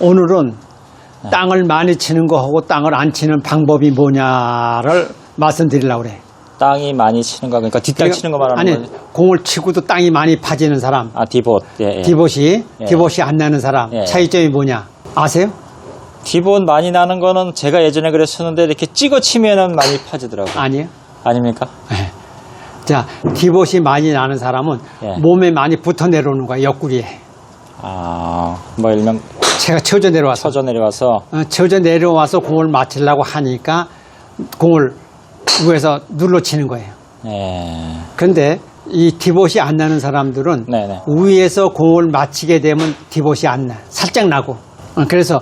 오늘은 땅을 많이 치는 거하고 땅을 안 치는 방법이 뭐냐를 말씀드리려고 그래. 땅이 많이 치는 거 그러니까 뒷땅 치는 거 말하는 아니, 거지? 공을 치고도 땅이 많이 파지는 사람, 아 디봇. 예, 예. 디봇이, 예. 디봇이 안 나는 사람, 예. 차이점이 뭐냐? 아세요? 디봇 많이 나는 거는 제가 예전에 그랬었는데 이렇게 찍어 치면은 많이 파지더라고요. 아니에요? 아닙니까? 자, 디봇이 많이 나는 사람은 예. 몸에 많이 붙어 내려오는 거야, 옆구리에. 아, 뭐 일명 제가 쳐져 내려와서. 쳐져 내려와서 어, 쳐져 내려와서 공을 맞추려고 하니까 공을 위에서 눌러 치는 거예요. 예. 그런데 이 디봇이 안 나는 사람들은 네네. 위에서 공을 맞히게 되면 디봇이 안 나. 살짝 나고. 어, 그래서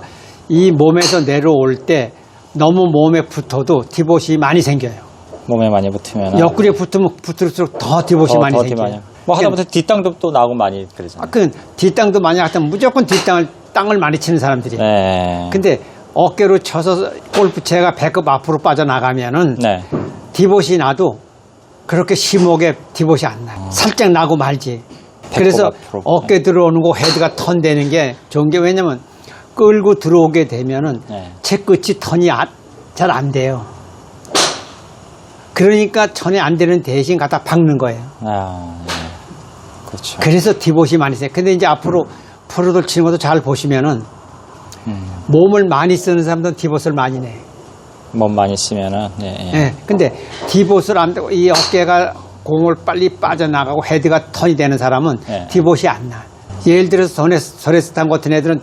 이 몸에서 내려올 때 너무 몸에 붙어도 디봇이 많이 생겨요. 몸에 많이 붙으면 옆구리에 붙으면 붙을수록 더 디봇이 많이 생겨요. 뭐 하다못해 뒷땅도 또 나고 많이 그러잖아요. 아, 그 뒷땅도 많이 하면 무조건 뒷땅을 땅을 많이 치는 사람들이. 네. 근데 어깨로 쳐서 골프채가 배꼽 앞으로 빠져나가면은 네. 디봇이 나도 그렇게 심하게 디봇이 안 나. 살짝 나고 말지. 그래서 앞으로. 어깨 들어오는 거 헤드가 턴 되는 게 좋은 게 왜냐면 끌고 들어오게 되면은 네. 채 끝이 턴이 잘 안 돼요. 그러니까 턴이 안 되는 대신 갖다 박는 거예요. 아, 네. 그렇죠. 그래서 디봇이 많이 세. 근데 이제 앞으로 프로들 치는 것도 잘 보시면은 음. 몸을 많이 쓰는 사람들은 디봇을 많이 내. 몸 많이 쓰면은 예, 예. 예. 근데 디봇을 안 되고 이 어깨가 공을 빨리 빠져나가고 헤드가 턴이 되는 사람은 예. 디봇이 안 나. 예를 들어서 소레, 소레스탄 같은 애들은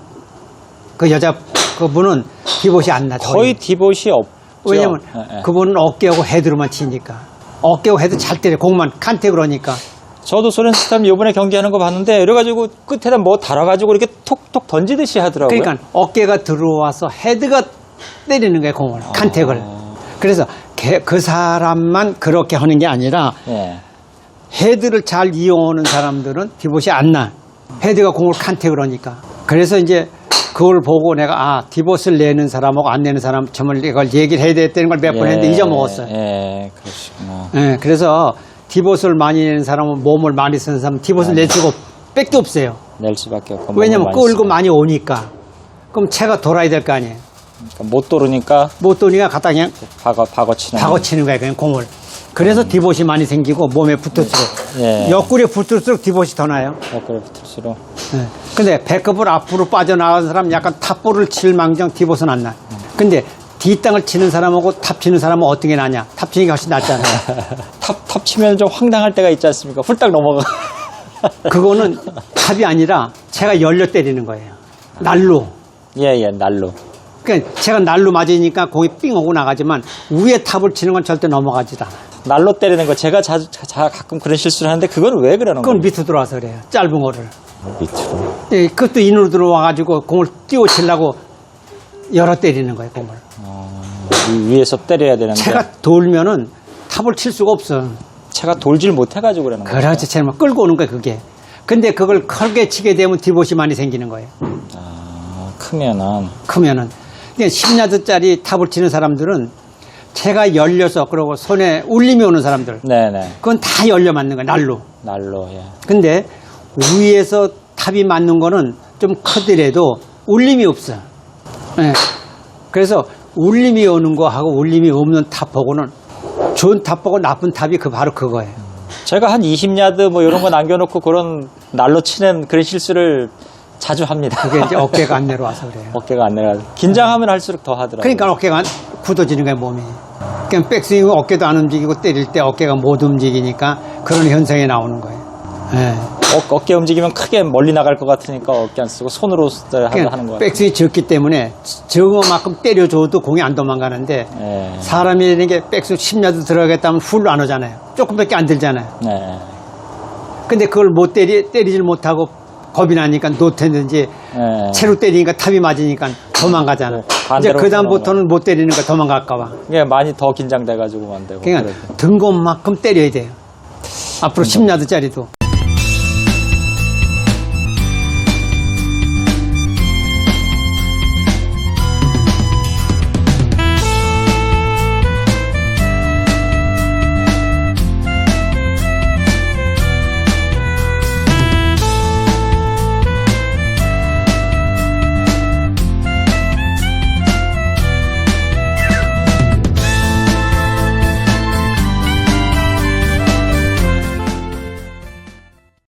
그 여자 그분은 디봇이 안 나. 거의 디봇이 없죠. 왜냐면 예, 예. 그분은 어깨하고 헤드로만 치니까. 어깨하고 헤드 잘 때려. 공만 칸택을 하니까. 저도 소렌스타님 이번에 경기하는 거 봤는데 이래가지고 끝에다 뭐 달아가지고 이렇게 톡톡 던지듯이 하더라고요. 그러니까 어깨가 들어와서 헤드가 때리는 거예요, 공을. 칸택을. 그래서 걔- 그 사람만 그렇게 하는 게 아니라 예. 헤드를 잘 이용하는 사람들은 디봇이 안 나. 헤드가 공을 칸택을 하니까. 그래서 이제 그걸 보고 내가 아, 디봇을 내는 사람하고 안 내는 사람 정말 이걸 얘기를 해야 되는 걸 몇번 했는데 잊어먹었어요. 예, 그러시구나. 예, 그래서 디봇을 많이 내는 사람은 몸을 많이 쓰는 사람은 디봇을 낼 수가 없- 빽도 없어요. 낼 수밖에 없고. 왜냐면 많이 끌고. 많이 오니까. 그럼 채가 돌아야 될 거 아니에요. 그러니까 못 도르니까 못 도니까 갖다 그냥 박어, 박어 치는. 박어 치는 거예요, 그냥 공을. 그래서 디봇이 많이 생기고 몸에 붙을수록. 예. 옆구리에 붙을수록 디봇이 더 나요. 옆구리 붙을수록. 네. 근데 배꼽을 앞으로 빠져나가는 사람 약간 탑볼을 칠 망정 디봇은 안 나. 근데 뒷땅을 치는 사람하고 탑 치는 사람은 어떻게 나냐? 탑 치는 게 훨씬 낫잖아요. 탑, 탑 치면 좀 황당할 때가 있지 않습니까? 훌딱 넘어가. 그거는 탑이 아니라 제가 열려 때리는 거예요. 날로. 예, 예, 날로. 그러니까 제가 날로 맞으니까 공이 삥 오고 나가지만 위에 탑을 치는 건 절대 넘어가지도 않아. 날로 때리는 거 제가 자주 자, 자- 가끔 그런 실수를 하는데 그건 왜 그러는 그건 거예요? 밑으로 들어와서 그래요. 짧은 거를. 밑으로. 예, 그것도 인으로 들어와가지고 공을 띄워 치려고 열어 때리는 거예요, 공을. 위- 위에서 때려야 되는데 채가 돌면은 탑을 칠 수가 없어. 채가 돌질 못해가지고 그러는 거예요. 그렇지, 채는 끌고 오는 거야, 그게. 근데 그걸 크게 치게 되면 디봇이 많이 생기는 거예요. 아, 크면은 크면은. 그러니까 10야드짜리 탑을 치는 사람들은 채가 열려서 그러고 손에 울림이 오는 사람들. 네네 그건 다 열려 맞는 거야, 날로. 날로 예. 근데 위에서 탑이 맞는 거는 좀 크더라도 울림이 없어. 예. 그래서 울림이 오는 거하고 울림이 없는 탑하고는 좋은 탑하고 나쁜 탑이 그 바로 그거예요. 제가 한 20야드 뭐 이런 거 남겨놓고 그런 날로 치는 그런 실수를 자주 합니다. 그게 이제 어깨가 안 내려와서 그래요. 어깨가 안 내려가. 긴장하면 할수록 더 하더라고요. 그러니까 어깨가 굳어지는 거예요, 몸이. 그냥 백스윙은 어깨도 안 움직이고 때릴 때 어깨가 못 움직이니까 그런 현상이 나오는 거예요. 예. 어, 어깨 움직이면 크게 멀리 나갈 것 같으니까 어깨 안 쓰고 손으로 쓰- 하는 그러니까 거 같아요. 백스윙이 적기 때문에 적어만큼 때려줘도 공이 안 도망가는데 예. 사람이 이게 백스윙 10야드 들어가겠다면 훌로 안 오잖아요. 조금밖에 안 들잖아요. 네. 근데 그걸 못 때리, 때리질 못하고 겁이 나니까 노태든지 네. 채로 때리니까 탑이 맞으니까 도망가잖아. 네, 이제 반대로 그다음부터는 못 때리는 거 도망갈까봐. 이게 많이 더 긴장돼가지고 만되고. 그러니까 든 것만큼 때려야 돼요. 앞으로 10야드짜리도.